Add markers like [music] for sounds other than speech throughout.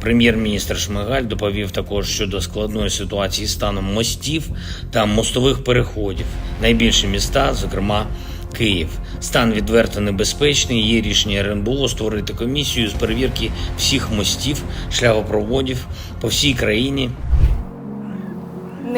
Прем'єр-міністр Шмигаль доповів також щодо складної ситуації станом мостів та мостових переходів. Найбільші міста, зокрема Київ. Стан відверто небезпечний. Є рішення РНБО створити комісію з перевірки всіх мостів, шляхопроводів по всій країні.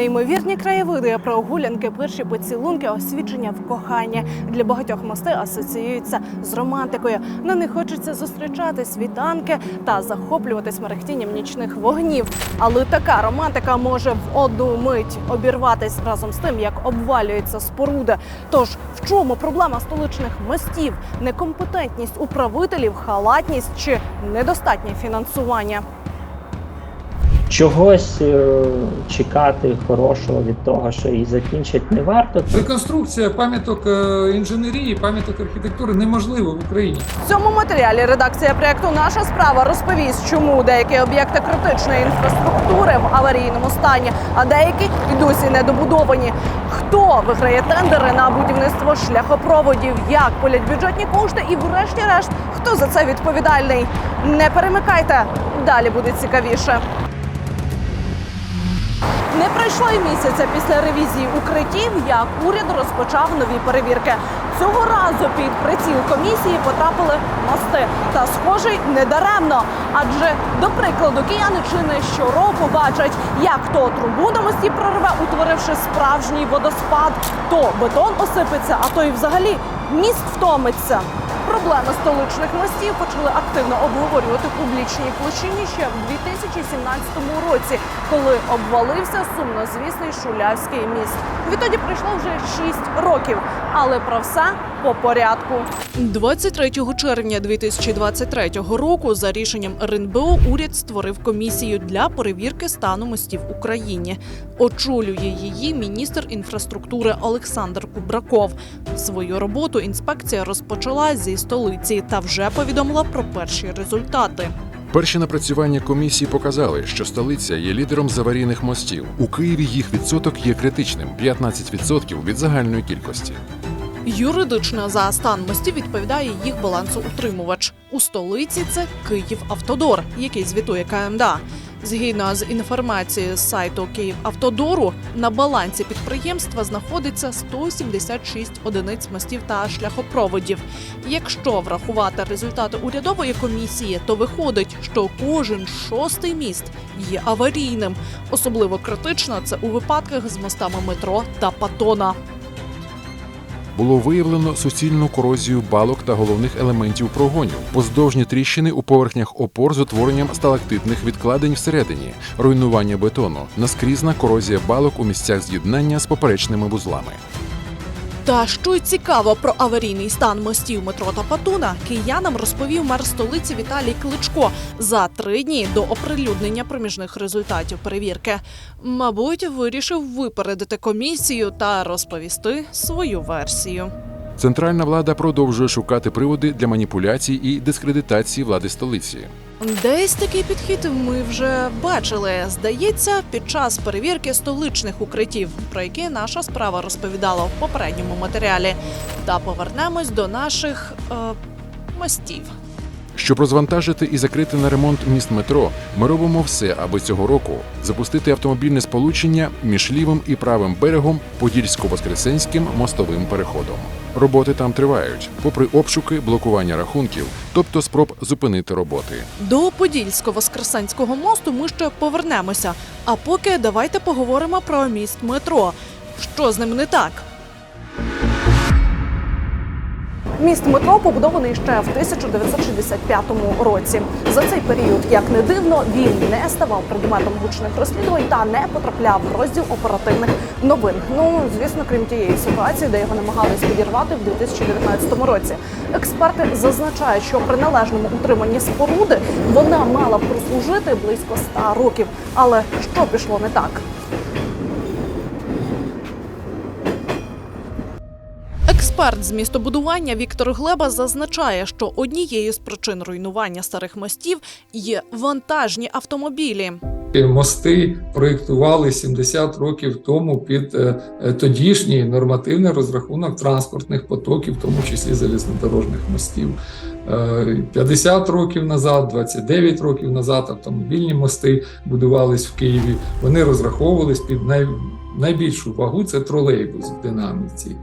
Неймовірні краєвиди, прогулянки, перші поцілунки, освічення в коханні. Для багатьох мости асоціюються з романтикою. На них хочеться зустрічати світанки та захоплюватись мерехтінням нічних вогнів. Але така романтика може в одну мить обірватись разом з тим, як обвалюються споруди. Тож в чому проблема столичних мостів? Некомпетентність управителів, халатність чи недостатнє фінансування? Чогось е, чекати хорошого від того, що її закінчать, не варто. Реконструкція пам'яток е, інженерії, пам'яток архітектури неможлива в Україні. В цьому матеріалі редакція проєкту Наша справа розповість, чому деякі об'єкти критичної інфраструктури в аварійному стані, а деякі і досі недобудовані. Хто виграє тендери на будівництво шляхопроводів, як полять бюджетні кошти, і, врешті-решт, хто за це відповідальний? Не перемикайте, далі буде цікавіше. Не пройшло й місяця після ревізії укриттів, як уряд розпочав нові перевірки. Цього разу під приціл комісії потрапили мости. Та схожий недаремно. Адже, до прикладу, кияни чи не щороку бачать, як то трубу на мості прорве, утворивши справжній водоспад, то бетон осипеться, а то й взагалі міст втомиться. Проблеми столичних мостів почали активно обговорювати в публічній площині ще в 2017 році, коли обвалився сумнозвісний Шулявський міст. Відтоді пройшло вже 6 років, але про все по порядку. 23 червня 2023 року за рішенням РНБО уряд створив комісію для перевірки стану мостів в Україні. Очолює її міністр інфраструктури Олександр Кубраков. Свою роботу інспекція розпочала зі столиці та вже повідомила про перші результати. Перші напрацювання комісії показали, що столиця є лідером з аварійних мостів. У Києві їх відсоток є критичним 15% від загальної кількості. Юридично за стан мостів відповідає їх балансоутримувач. У столиці це Київавтодор, який звітує КМДА. Згідно з інформацією з сайту Київавтодору, на балансі підприємства знаходиться 176 одиниць мостів та шляхопроводів. Якщо врахувати результати урядової комісії, то виходить, що кожен шостий міст є аварійним. Особливо критично це у випадках з мостами метро та патона. Було виявлено суцільну корозію балок та головних елементів прогонів, поздовжні тріщини у поверхнях опор з утворенням сталактитних відкладень всередині, руйнування бетону, наскрізна корозія балок у місцях з'єднання з поперечними вузлами. Та що й цікаво про аварійний стан мостів метро та Патуна, киянам розповів мер столиці Віталій Кличко за три дні до оприлюднення проміжних результатів перевірки. Мабуть, вирішив випередити комісію та розповісти свою версію. Центральна влада продовжує шукати приводи для маніпуляцій і дискредитації влади столиці. Десь такий підхід ми вже бачили. Здається, під час перевірки столичних укриттів, про які наша справа розповідала в попередньому матеріалі. Та повернемось до наших е, мостів. Щоб розвантажити і закрити на ремонт міст метро, ми робимо все, аби цього року запустити автомобільне сполучення між лівим і правим берегом Подільсько-Воскресенським мостовим переходом. Роботи там тривають, попри обшуки, блокування рахунків, тобто спроб зупинити роботи. До Подільсько-Воскресенського мосту ми ще повернемося. А поки давайте поговоримо про міст метро. Що з ним не так? Міст метро побудований ще в 1965 році. За цей період, як не дивно, він не ставав предметом гучних розслідувань та не потрапляв в розділ оперативних новин. Ну звісно, крім тієї ситуації, де його намагались підірвати в 2019 році. Експерти зазначають, що при належному утриманні споруди вона мала прослужити близько 100 років. Але що пішло не так? Експерт з містобудування Віктор Глеба зазначає, що однією з причин руйнування старих мостів є вантажні автомобілі. Мости проєктували 70 років тому під е, е, тодішній нормативний розрахунок транспортних потоків, в тому числі залізнодорожних мостів. Е, 50 років назад, 29 років назад автомобільні мости будувались в Києві. Вони розраховувались під най, найбільшу вагу це тролейбус в динаміці.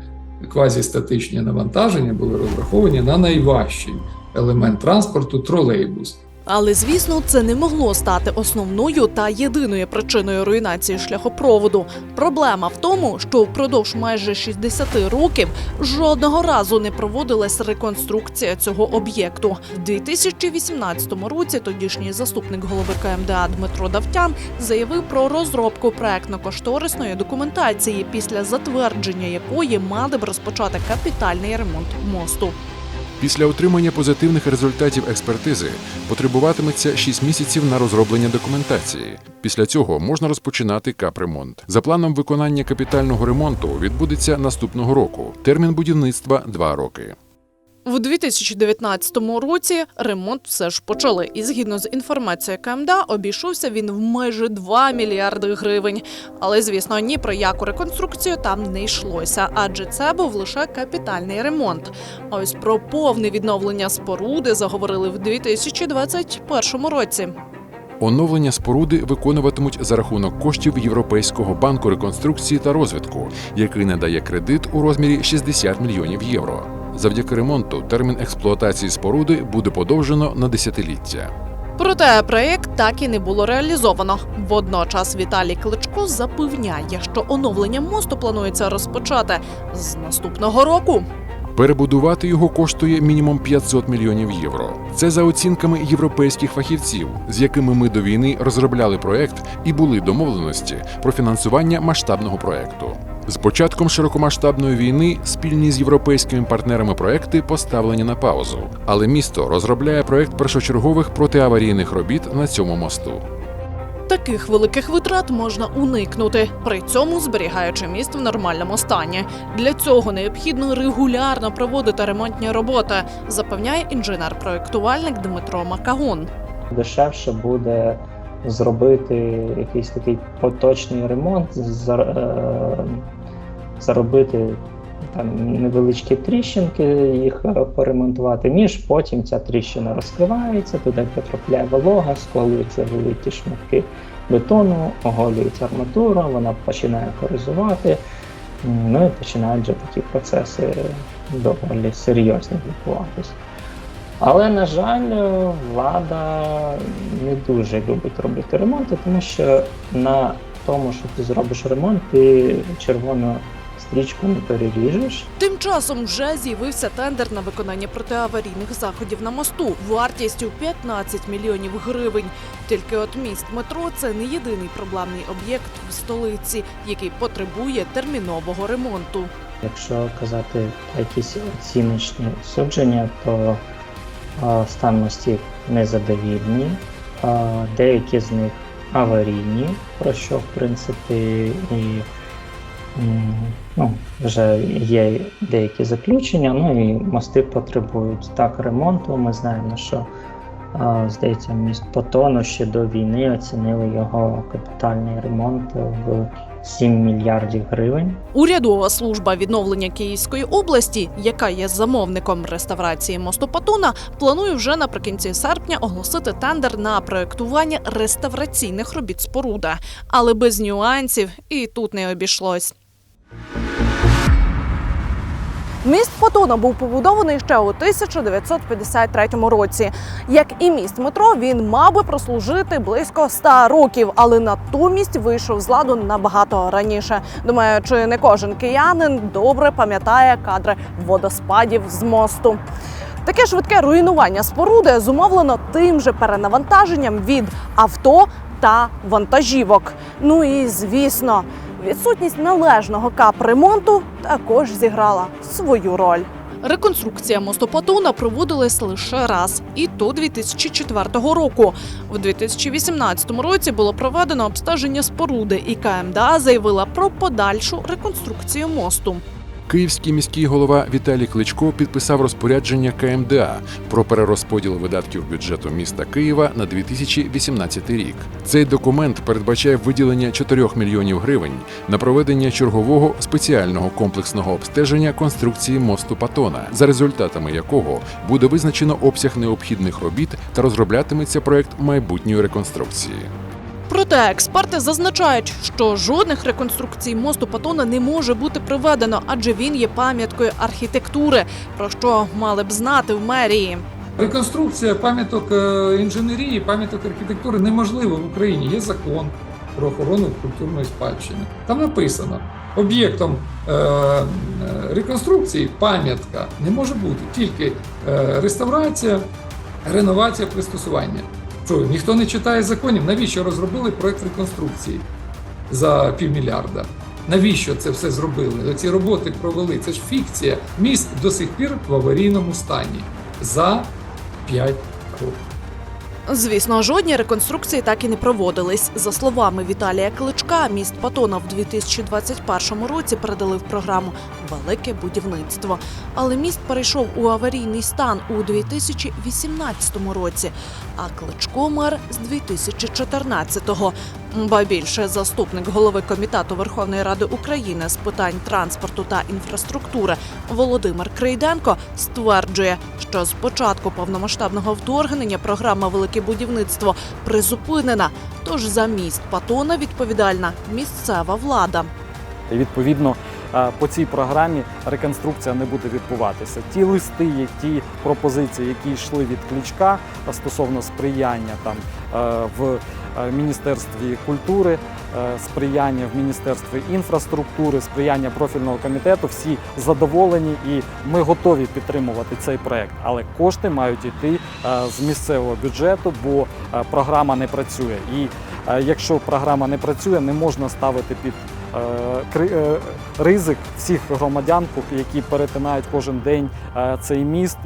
Квазістатичні навантаження були розраховані на найважчий елемент транспорту тролейбус. Але звісно, це не могло стати основною та єдиною причиною руйнації шляхопроводу. Проблема в тому, що впродовж майже 60 років жодного разу не проводилась реконструкція цього об'єкту. У 2018 році тодішній заступник голови КМДА Дмитро Давтян заявив про розробку проектно-кошторисної документації, після затвердження якої мали б розпочати капітальний ремонт мосту. Після отримання позитивних результатів експертизи потребуватиметься 6 місяців на розроблення документації. Після цього можна розпочинати капремонт. За планом виконання капітального ремонту відбудеться наступного року. Термін будівництва 2 роки. В 2019 році ремонт все ж почали, і згідно з інформацією КМДА, обійшовся він в майже 2 мільярди гривень. Але звісно, ні про яку реконструкцію там не йшлося, адже це був лише капітальний ремонт. А ось про повне відновлення споруди заговорили в 2021 році. Оновлення споруди виконуватимуть за рахунок коштів Європейського банку реконструкції та розвитку, який надає кредит у розмірі 60 мільйонів євро. Завдяки ремонту термін експлуатації споруди буде подовжено на десятиліття. Проте проєкт так і не було реалізовано. Водночас Віталій Кличко запевняє, що оновлення мосту планується розпочати з наступного року. Перебудувати його коштує мінімум 500 мільйонів євро. Це за оцінками європейських фахівців, з якими ми до війни розробляли проект і були домовленості про фінансування масштабного проекту. З початком широкомасштабної війни спільні з європейськими партнерами проекти поставлені на паузу, але місто розробляє проект першочергових протиаварійних робіт на цьому мосту. Таких великих витрат можна уникнути, при цьому зберігаючи міст в нормальному стані. Для цього необхідно регулярно проводити ремонтні роботи, запевняє інженер-проєктувальник Дмитро Макагон. Дешевше буде зробити якийсь такий поточний ремонт, е, заробити там невеличкі тріщинки, їх е, поремонтувати, ніж потім ця тріщина розкривається, туди потрапляє волога, складуються великі шматки бетону, оголюється арматура, вона починає коризувати. Ну і починають вже такі процеси доволі серйозні відбуватися. Але, на жаль, влада не дуже любить робити ремонти, тому що на тому, що ти зробиш ремонт, ти червону стрічку не переріжеш. Тим часом вже з'явився тендер на виконання протиаварійних заходів на мосту вартістю 15 мільйонів гривень. Тільки от міст метро це не єдиний проблемний об'єкт в столиці, який потребує термінового ремонту. Якщо казати якісь оціночні судження, то стан мостів незадовільні, е, деякі з них аварійні, про що в принципі і ну, вже є деякі заключення. Ну і мости потребують так ремонту. Ми знаємо, що здається, міст Потону ще до війни оцінили його капітальний ремонт в 7 мільярдів гривень. Урядова служба відновлення Київської області, яка є замовником реставрації мосту Патуна, планує вже наприкінці серпня оголосити тендер на проектування реставраційних робіт споруда. Але без нюансів і тут не обійшлось. Міст Фотона був побудований ще у 1953 році. Як і міст метро, він мав би прослужити близько 100 років, але натомість вийшов з ладу набагато раніше. Думаю, чи не кожен киянин добре пам'ятає кадри водоспадів з мосту. Таке швидке руйнування споруди зумовлено тим же перенавантаженням від авто та вантажівок. Ну і звісно, відсутність належного капремонту також зіграла свою роль. Реконструкція мосту Патуна проводилась лише раз, і то 2004 року. В 2018 році було проведено обстеження споруди, і КМДА заявила про подальшу реконструкцію мосту. Київський міський голова Віталій Кличко підписав розпорядження КМДА про перерозподіл видатків бюджету міста Києва на 2018 рік. Цей документ передбачає виділення 4 мільйонів гривень на проведення чергового спеціального комплексного обстеження конструкції мосту Патона, за результатами якого буде визначено обсяг необхідних робіт та розроблятиметься проект майбутньої реконструкції. Проте експерти зазначають, що жодних реконструкцій мосту Патона не може бути проведено, адже він є пам'яткою архітектури, про що мали б знати в мерії. Реконструкція пам'яток е, інженерії, пам'яток архітектури неможлива в Україні. Є закон про охорону культурної спадщини. Там написано, об'єктом е, е, реконструкції пам'ятка не може бути тільки реставрація, реновація, пристосування. Що, ніхто не читає законів, навіщо розробили проект реконструкції за півмільярда? Навіщо це все зробили? Ці роботи провели. Це ж фікція. Міст до сих пір в аварійному стані за 5 років. Звісно, жодні реконструкції так і не проводились. За словами Віталія Кличка, міст Патона в 2021 році передали в програму Велике будівництво. Але міст перейшов у аварійний стан у 2018 році, а Кличко мер з 2014-го. Ба більше заступник голови комітету Верховної Ради України з питань транспорту та інфраструктури Володимир Крейденко стверджує, що з початку повномасштабного вторгнення програма Велике будівництво призупинена. Тож за міст Патона відповідальна місцева влада. Відповідно е, по цій програмі реконструкція не буде відбуватися. Ті листи, ті пропозиції, які йшли від кличка е, стосовно сприяння там е, в міністерстві культури, е, сприяння в міністерстві інфраструктури, сприяння профільного комітету, всі задоволені, і ми готові підтримувати цей проект. Але кошти мають йти е, з місцевого бюджету, бо е, програма не працює. І е, якщо програма не працює, не можна ставити під е, е, ризик всіх громадян, які перетинають кожен день е, цей міст.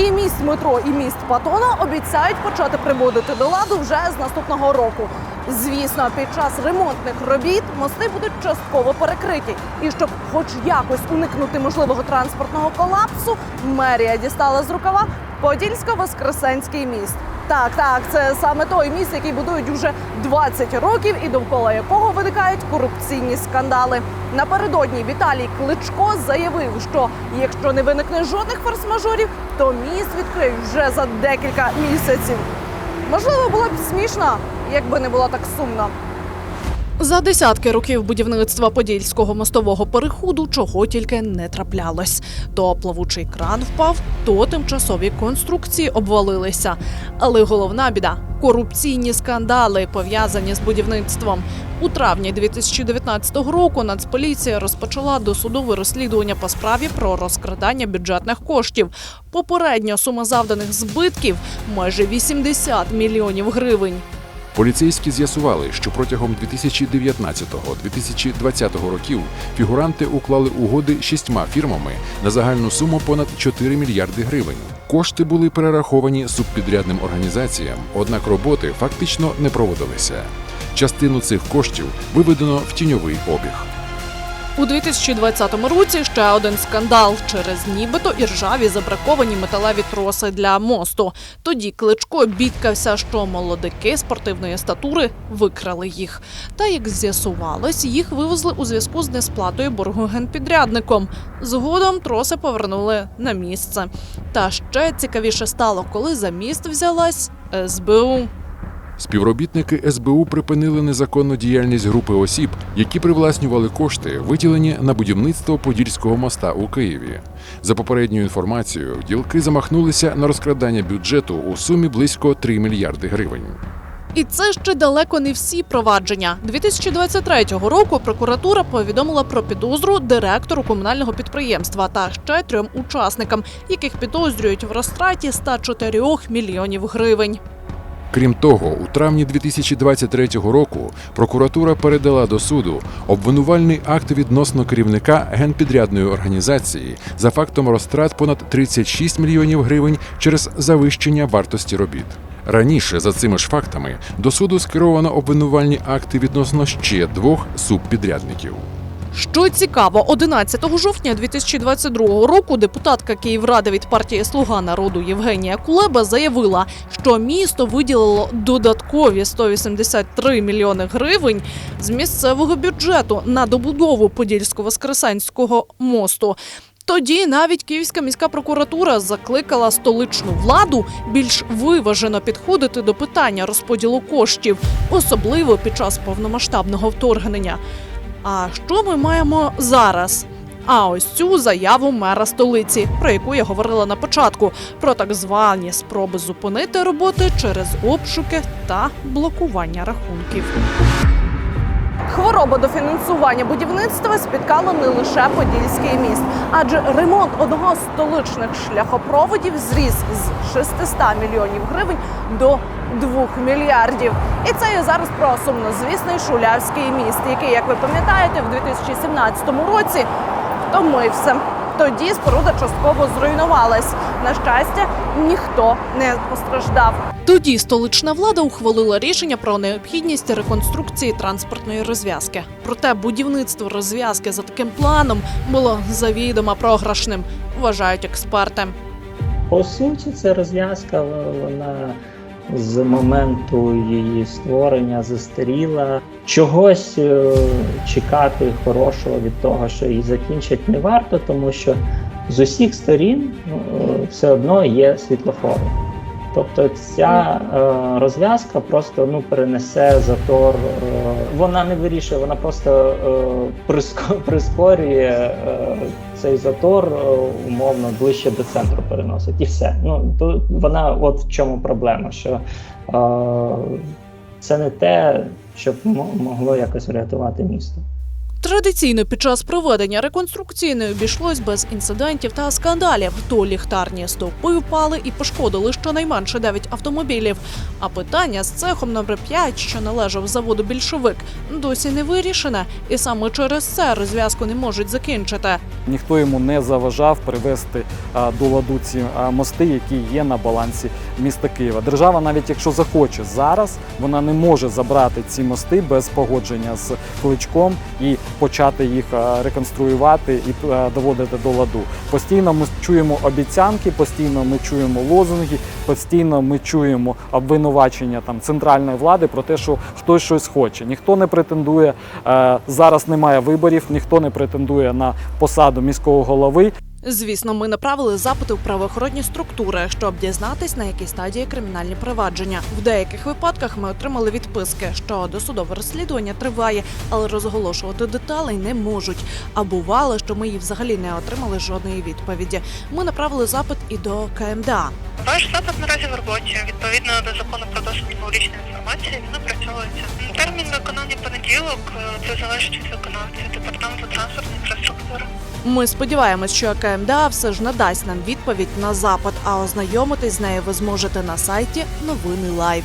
І міст метро, і міст Патона обіцяють почати приводити до ладу вже з наступного року. Звісно, під час ремонтних робіт мости будуть частково перекриті. І щоб хоч якось уникнути можливого транспортного колапсу, мерія дістала з рукава Подільсько-Воскресенський міст. Так, так, це саме той міст, який будують уже 20 років, і довкола якого виникають корупційні скандали. Напередодні Віталій Кличко заявив, що якщо не виникне жодних форс-мажорів, то міст відкриють вже за декілька місяців. Можливо, було б смішно, якби не було так сумно. За десятки років будівництва подільського мостового переходу чого тільки не траплялось. То плавучий кран впав, то тимчасові конструкції обвалилися. Але головна біда корупційні скандали, пов'язані з будівництвом. У травні 2019 року Нацполіція розпочала досудове розслідування по справі про розкрадання бюджетних коштів. Попередньо сума завданих збитків майже 80 мільйонів гривень. Поліцейські з'ясували, що протягом 2019-2020 років фігуранти уклали угоди шістьма фірмами на загальну суму понад 4 мільярди гривень. Кошти були перераховані субпідрядним організаціям, однак роботи фактично не проводилися. Частину цих коштів виведено в тіньовий обіг. У 2020 році ще один скандал через нібито іржаві забраковані металеві троси для мосту. Тоді Кличко бідкався, що молодики спортивної статури викрали їх. Та як з'ясувалось, їх вивезли у зв'язку з несплатою боргу генпідрядником. Згодом троси повернули на місце. Та ще цікавіше стало, коли за міст взялась СБУ. Співробітники СБУ припинили незаконну діяльність групи осіб, які привласнювали кошти, виділені на будівництво Подільського моста у Києві. За попередньою інформацією, ділки замахнулися на розкрадання бюджету у сумі близько 3 мільярди гривень. І це ще далеко не всі провадження. 2023 року прокуратура повідомила про підозру директору комунального підприємства та ще трьом учасникам, яких підозрюють в розтраті 104 мільйонів гривень. Крім того, у травні 2023 року прокуратура передала до суду обвинувальний акт відносно керівника генпідрядної організації за фактом розтрат понад 36 мільйонів гривень через завищення вартості робіт. Раніше за цими ж фактами до суду скеровано обвинувальні акти відносно ще двох субпідрядників. Що цікаво, 11 жовтня 2022 року депутатка Київради від партії Слуга народу Євгенія Кулеба заявила, що місто виділило додаткові 183 мільйони гривень з місцевого бюджету на добудову Подільсько-Воскресенського мосту. Тоді навіть Київська міська прокуратура закликала столичну владу більш виважено підходити до питання розподілу коштів, особливо під час повномасштабного вторгнення. А що ми маємо зараз? А ось цю заяву мера столиці, про яку я говорила на початку, про так звані спроби зупинити роботи через обшуки та блокування рахунків. Хвороба до фінансування будівництва спіткала не лише Подільський міст, адже ремонт одного з столичних шляхопроводів зріс з 600 мільйонів гривень до 2 мільярдів. І це я зараз про сумнозвісний Шулявський міст, який, як ви пам'ятаєте, в 2017 році втомився. Тоді споруда частково зруйнувалась. На щастя, ніхто не постраждав. Тоді столична влада ухвалила рішення про необхідність реконструкції транспортної розв'язки. Проте будівництво розв'язки за таким планом було завідомо програшним, вважають експерти. По суті, ця розв'язка вона з моменту її створення застаріла. Чогось е, чекати хорошого від того, що її закінчать, не варто, тому що з усіх сторін е, все одно є світлофори. Тобто ця е, розв'язка просто ну, перенесе затор. Е, вона не вирішує, вона просто е, приско- [laughs] прискорює е, цей затор е, умовно ближче до центру переносить. І все. Ну то вона от в чому проблема, що е, це не те, мо- могло якось врятувати місто. Традиційно під час проведення реконструкції не обійшлось без інцидентів та скандалів. То ліхтарні стовпи впали і пошкодили щонайменше 9 автомобілів. А питання з цехом номер 5, що належав заводу більшовик, досі не вирішене, і саме через це розв'язку не можуть закінчити. Ніхто йому не заважав привести до ладу ці мости, які є на балансі міста Києва. Держава, навіть якщо захоче зараз, вона не може забрати ці мости без погодження з кличком і почати їх реконструювати і доводити до ладу. Постійно ми чуємо обіцянки, постійно ми чуємо лозунги, постійно ми чуємо обвинувачення там центральної влади про те, що хтось щось хоче. Ніхто не претендує е, зараз. Немає виборів, ніхто не претендує на посаду міського голови. Звісно, ми направили запити в правоохоронні структури, щоб дізнатись на якій стадії кримінальні провадження. В деяких випадках ми отримали відписки, що досудове розслідування триває, але розголошувати деталей не можуть. А бувало, що ми її взагалі не отримали жодної відповіді. Ми направили запит і до КМДА. Ваш запит наразі в роботі. Відповідно до закону про доступ до публічної інформації, він опрацьовується. Термін виконання понеділок е, це залежить від виконавця департаменту транспортної інфраструктури. Ми сподіваємось, що КМДА все ж надасть нам відповідь на запит, а ознайомитись з нею ви зможете на сайті Новини Лайв.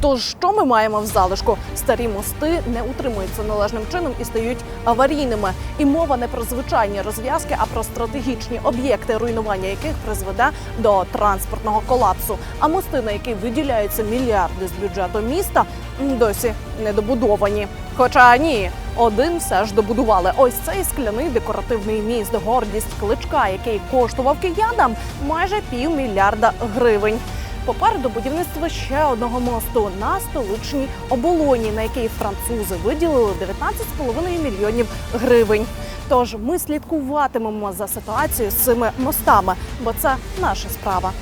Тож, що ми маємо в залишку? Старі мости не утримуються належним чином і стають аварійними. І мова не про звичайні розв'язки, а про стратегічні об'єкти, руйнування яких призведе до транспортного колапсу. А мости, на які виділяються мільярди з бюджету міста, досі не добудовані. Хоча ні, один все ж добудували. Ось цей скляний декоративний міст, гордість кличка, який коштував киянам майже півмільярда гривень. Попереду будівництво ще одного мосту на столичній оболоні, на який французи виділили 19,5 мільйонів гривень. Тож ми слідкуватимемо за ситуацією з цими мостами, бо це наша справа.